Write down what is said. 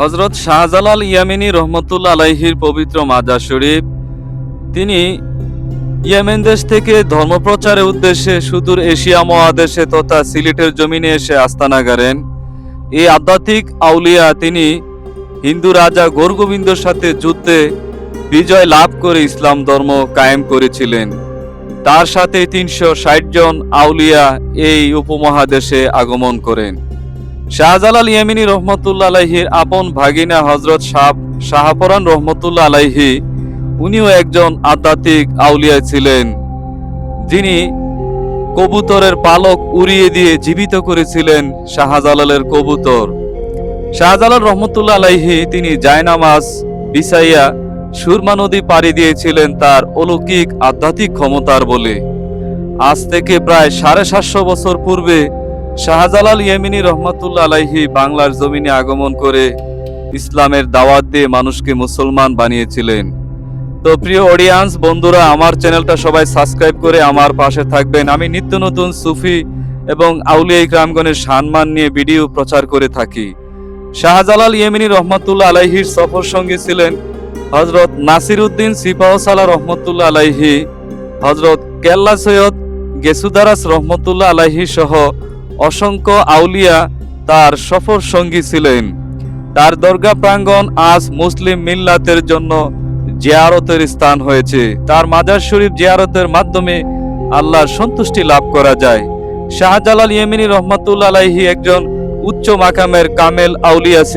হজরত শাহজালাল ইয়ামিনী রহমতুল্লা আলাইহির পবিত্র মাজার শরীফ। তিনি ইয়েমেন দেশ থেকে ধর্মপ্রচারের উদ্দেশ্যে সুদূর এশিয়া মহাদেশে তথা সিলেটের জমিনে এসে আস্তানা গাড়েন। এই আধ্যাত্মিক আউলিয়া তিনি হিন্দু রাজা গৌরগোবিন্দর সাথে যুদ্ধে বিজয় লাভ করে ইসলাম ধর্ম কায়েম করেছিলেন। তার সাথে তিনশো ষাট জন আউলিয়া এই উপমহাদেশে আগমন করেন। শাহজালাল ইয়ামিনী রহমতুল্লা আলাইহির আপন ভাগিনা হজরত শাহ শাহপরান রহমতুল্লা আলাইহি, উনিও একজন আধ্যাত্মিক আউলিয়া ছিলেন। যিনি কবুতরের পালক উড়িয়ে দিয়ে জীবিত করেছিলেন শাহজালালের কবুতর। শাহজালাল রহমতুল্লা আলাইহি তিনি জায়নামাজ বিছাইয়া সুরমা নদী পাড়ি দিয়েছিলেন তার অলৌকিক আধ্যাত্মিক ক্ষমতার বলে। আজ থেকে প্রায় সাড়ে সাতশো বছর পূর্বে শাহজালাল ইয়েমিনী রহমতুল্লা আলাইহি বাংলার জমিনে আগমন করে ইসলামের দাওয়াত দিয়ে মানুষকে মুসলমান বানিয়েছিলেন। তো প্রিয় অডিয়েন্স বন্ধুরা, আমার চ্যানেলটা সবাই সাবস্ক্রাইব করে আমার পাশে থাকবেন। আমি নিত্য নতুন সুফি এবং আউলিয়া ইকরামগণের সম্মান নিয়ে ভিডিও প্রচার করে থাকি। শাহজালাল ইয়েমিনী রহমতুল্লাহ আলাইহির সফর সঙ্গী ছিলেন হজরত নাসির উদ্দিন সিপাহসালা রহমতুল্লাহ আলাইহি হজরত কেল্লা সৈয়দ গেসুদারাস রহমতুল্লাহ আলাইহি সহ অসংখ্য আউলিয়া তার সফর সঙ্গী ছিলেন। তার দরগা প্রাঙ্গণ আজ মুসলিম মিল্লাতের জন্য জিয়ারতের স্থান হয়েছে। তার মাজার শরীফ জিয়ারতের মাধ্যমে আল্লাহর সন্তুষ্টি লাভ করা যায়। শাহজালাল ইয়েমিনী রহমতুল্লাহি একজন উচ্চ মাকামের কামেল আউলিয়া ছিলেন